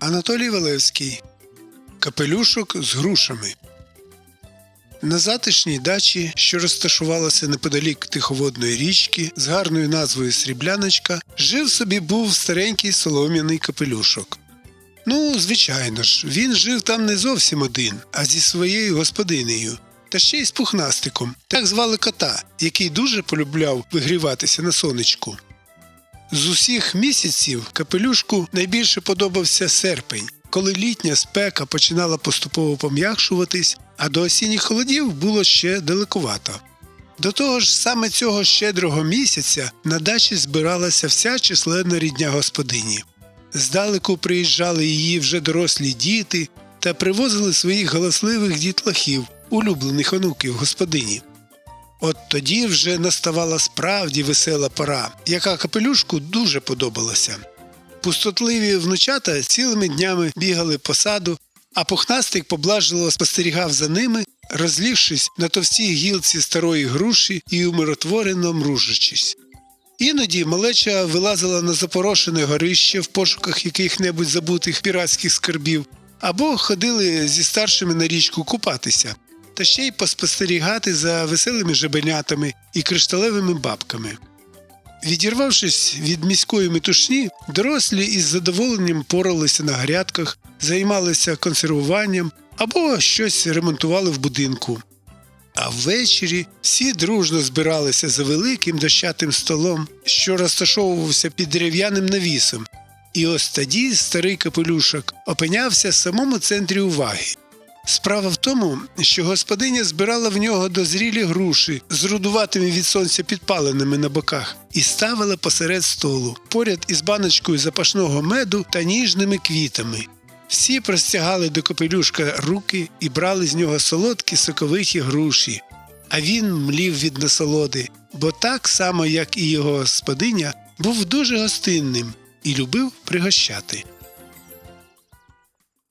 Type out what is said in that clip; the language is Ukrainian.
Анатолій Валевський. Капелюшок з грушами. На затишній дачі, що розташувалася неподалік тиховодної річки з гарною назвою Срібляночка, жив собі був старенький солом'яний капелюшок. Ну, звичайно ж, він жив там не зовсім один, а зі своєю господинею, та ще й з пухнастиком. Так звали кота, який дуже полюбляв вигріватися на сонечку. З усіх місяців капелюшку найбільше подобався серпень, коли літня спека починала поступово пом'якшуватись, а до осінніх холодів було ще далекувато. До того ж, саме цього щедрого місяця на дачі збиралася вся численна рідня господині. Здалеку приїжджали її вже дорослі діти та привозили своїх галасливих дітлахів, улюблених онуків господині. Тоді вже наставала справді весела пора, яка капелюшку дуже подобалася. Пустотливі внучата цілими днями бігали по саду, а пухнастик поблажливо спостерігав за ними, розлігшись на товстій гілці старої груші і умиротворено мружачись. Іноді малеча вилазила на запорошене горище в пошуках яких-небудь забутих піратських скарбів, або ходили зі старшими на річку купатися, та ще й поспостерігати за веселими жабенятами і кришталевими бабками. Відірвавшись від міської метушні, дорослі із задоволенням поралися на грядках, займалися консервуванням або щось ремонтували в будинку. А ввечері всі дружно збиралися за великим дощатим столом, що розташовувався під дерев'яним навісом, і ось тоді старий капелюшок опинявся в самому центрі уваги. Справа в тому, що господиня збирала в нього дозрілі груші з рудуватими від сонця підпаленими на боках і ставила посеред столу, поряд із баночкою запашного меду та ніжними квітами. Всі простягали до капелюшка руки і брали з нього солодкі соковиті груші, а він млів від насолоди, бо так само, як і його господиня, був дуже гостинним і любив пригощати.